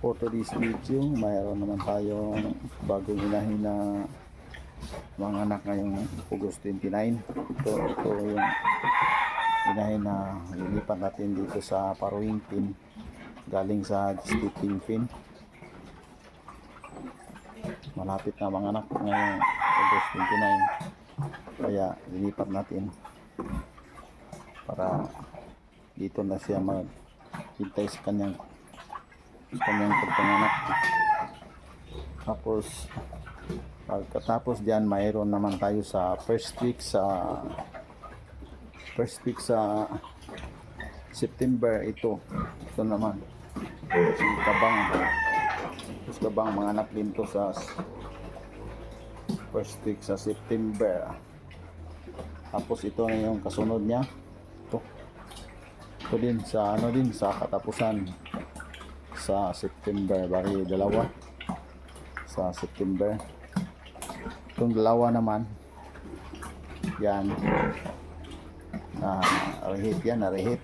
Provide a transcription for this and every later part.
for today's video, mayroon naman tayong bagong inahin na mga anak ngayong August 29. Ito, ito yung inahin na lilipat natin dito sa Paruing Pin galing sa Stipping Pin. Malapit na mga anak ngayong August 29. Kaya lilipat natin para dito na siya maghintay sa kanyang sa kanyang pagpanganak. Tapos pagkatapos diyan mayroon naman tayo sa first week sa first week sa September ito. Ito naman. Kabang. Kabang mga anak din to sa first week sa September. Tapos ito na yung kasunod niya. Ito. Ito din sa ano din sa katapusan sa September bari dalawa. Sa September. Itong dalawa naman yan. Na rehit yan na rehit.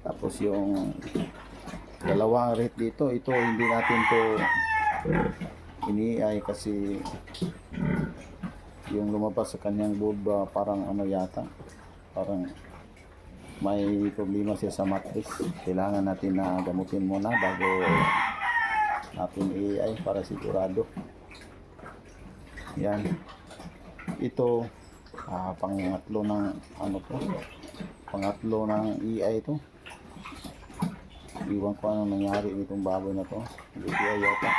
Tapos yung dalawang rehit dito ito hindi natin to iniay kasi yung lumabas sa kanyang bulba parang ano yata parang may problema siya sa mattress kailangan natin na gamutin muna bago natin i-AI para sigurado. Yan. Ito ah, pangatlo ng ano to? Pangatlo ng EI to. Iwan ko ano nangyari nitong baboy na to. DTI yata.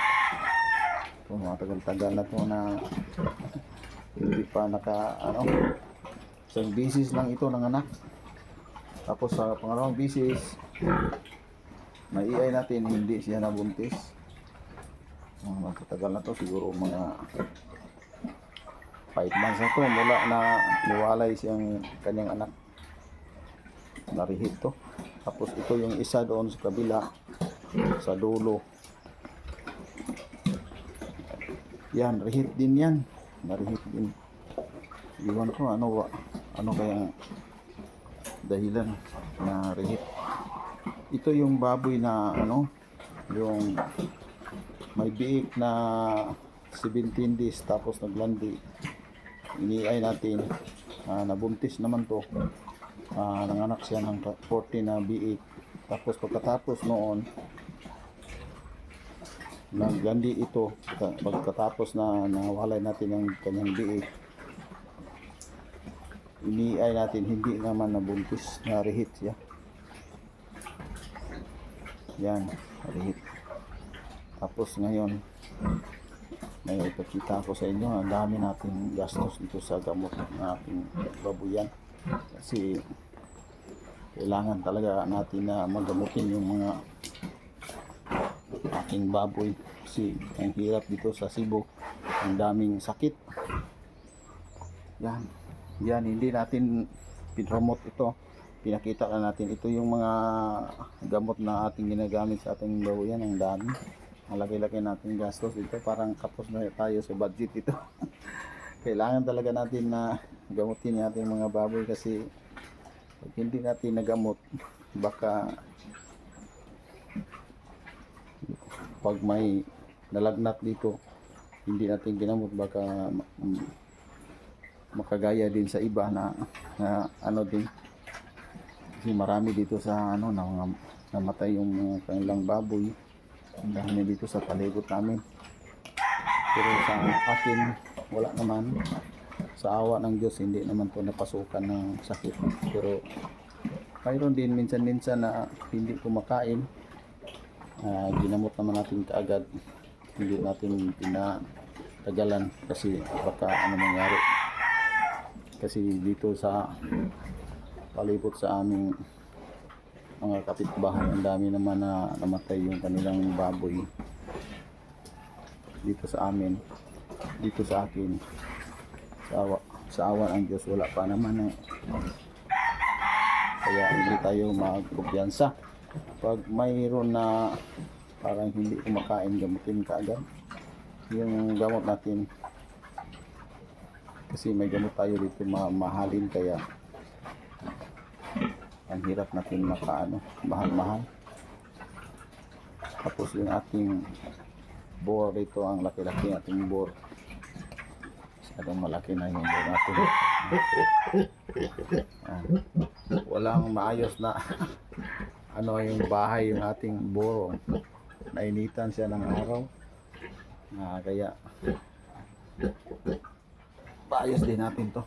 Ito matagal-tagal na to na hindi pa naka ano isang bisis lang ito ng anak tapos sa pangalawang bisis, may EI natin, hindi siya nabuntis. Uh, magkatagal na to, siguro mga 5 months na to, mula na niwalay siyang kanyang anak. Narihit to. Tapos ito yung isa doon sa kabila, sa dulo. Yan, rehit din yan. Narihit din. Iwan ko, ano ba? Ano kaya dahilan na rehit. Ito yung baboy na ano, yung may biik na 17 days tapos naglandi. Iniay natin, ah, nabuntis naman to. Ah, nanganak siya ng 40 na biik. Tapos pagkatapos noon, naglandi ito. Pagkatapos na nawalay natin ang kanyang biik, iniay natin hindi naman nabuntis. Na rehit siya yan rehit tapos ngayon may ipakita ko sa inyo ang dami nating gastos dito sa gamot ng ating babuyan. Kasi kailangan talaga natin na magamutin yung mga aking baboy. Kasi ang hirap dito sa Cebu ang daming sakit. Yan yan, hindi natin pinromote ito. Pinakita ka natin. Ito yung mga gamot na ating ginagamit sa ating babuyan. Ang dami. Ang laki-laki natin gastos dito. Parang kapos na tayo sa budget ito. Kailangan talaga natin na gamutin yung ating mga baboy kasi pag hindi natin nagamot, baka pag may nalagnat dito, hindi natin ginamot, baka makagaya din sa iba na, na ano din. Kasi marami dito sa ano na mga namatay yung mga kanilang baboy. Ang dami dito sa palibot namin. Pero sa akin wala naman. Sa awa ng Diyos hindi naman po napasukan ng sakit. Pero mayroon din minsan-minsan na hindi kumakain. Uh, ginamot naman natin kaagad. Hindi natin pinatagalan kasi baka ano mangyari kasi dito sa palibot sa aming mga kapitbahay ang dami naman na namatay yung kanilang baboy dito sa amin dito sa akin. Sa awa, sa awa ng Diyos wala pa naman eh. kaya hindi tayo magkumpiyansa. Pag mayroon na parang hindi kumakain gamutin ka agad. Yung gamot natin kasi may gamot tayo dito ma mahalin kaya ang hirap natin makaano mahal-mahal Tapos yung ating bore dito, ang laki-laki ating bore. Masyadong malaki na yung bore natin. Ayan. Walang maayos na ano yung bahay yung ating boro. Nainitan siya ng araw. Na kaya paayos din natin to.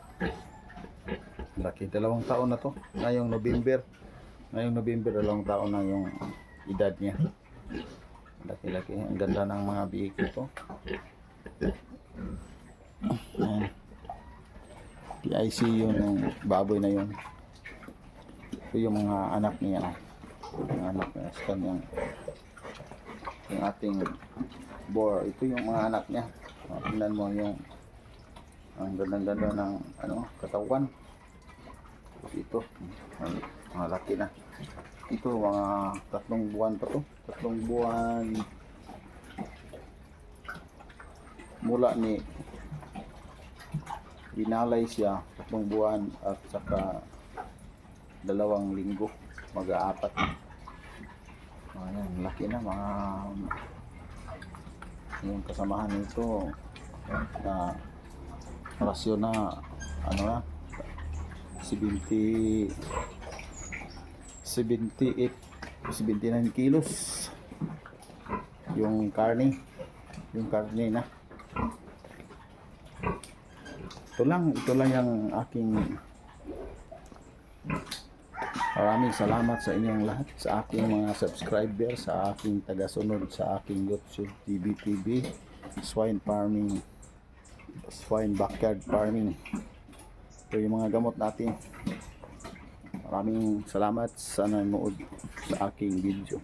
Laki, dalawang taon na to. Ngayong November. Ngayong November, dalawang taon na yung edad niya. Laki-laki. Ang ganda ng mga biik ito. Ayan. PIC yun yung baboy na yun. Ito yung mga anak niya. Mga anak niya sa kanyang yung ating boar. Ito yung mga anak niya. Tingnan mo yung ang ganda-ganda ng ano, katawan. Ito, mga laki na. Ito, mga tatlong buwan pa to. Tatlong buwan mula ni binalay siya tatlong buwan at saka dalawang linggo mag-aapat ayan laki na mga yung kasamahan nito na rasyon na ano na 70 78 79 kilos. Yung karne yung karne na. Ito lang, ito lang yung aking maraming salamat sa inyong lahat, sa aking mga subscriber, sa aking tagasunod, sa aking YouTube TV TV, swine farming, swine backyard farming. Ito yung mga gamot natin. Maraming salamat sa nanood sa aking video.